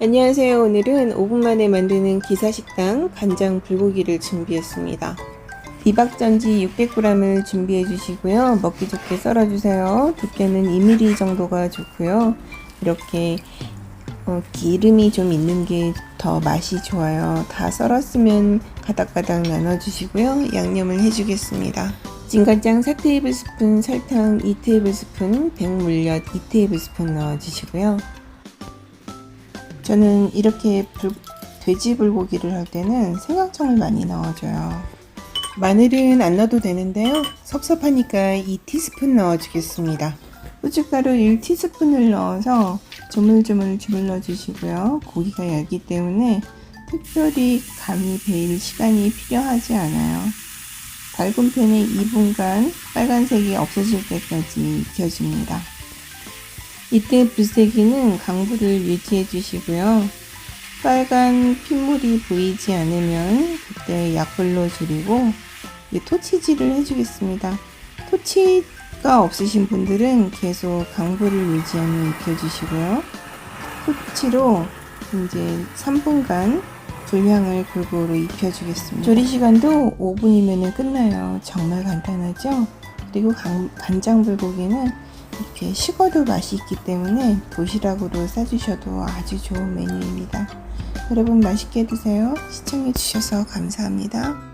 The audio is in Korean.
안녕하세요. 오늘은 5분 만에 만드는 기사식당 간장 불고기를 준비했습니다. 비박전지 600g을 준비해 주시고요. 먹기 좋게 썰어 주세요. 두께는 2mm 정도가 좋고요. 이렇게 어, 기름이 좀 있는 게 더 맛이 좋아요. 다 썰었으면 가닥가닥 나눠 주시고요. 양념을 해 주겠습니다. 진간장 4테이블스푼, 설탕 2테이블스푼, 백물엿 2테이블스푼 넣어 주시고요. 저는 이렇게 불- 돼지 불고기를 할 때는 생강청을 많이 넣어줘요. 마늘은 안 넣어도 되는데요. 섭섭하니까 2티스푼 넣어주겠습니다. 후춧가루 1티스푼을 넣어서 조물조물 주물러 주시고요. 고기가 얇기 때문에 특별히 감이 배일 시간이 필요하지 않아요. 팬에 2분간 빨간색이 없어질 때까지 익혀줍니다. 이때 불세기는 강불을 유지해 주시고요. 빨간 핏물이 보이지 않으면 그때 약불로 줄이고 토치질을 해주겠습니다. 토치가 없으신 분들은 계속 강불을 유지하며 익혀주시고요. 토치로 이제 3분간 불향을 골고루 익혀주겠습니다. 조리 시간도 5분이면 끝나요. 정말 간단하죠? 그리고 간, 간장 불고기는 이렇게 식어도 맛이 있기 때문에 도시락으로 싸주셔도 아주 좋은 메뉴입니다. 여러분 맛있게 드세요. 시청해주셔서 감사합니다.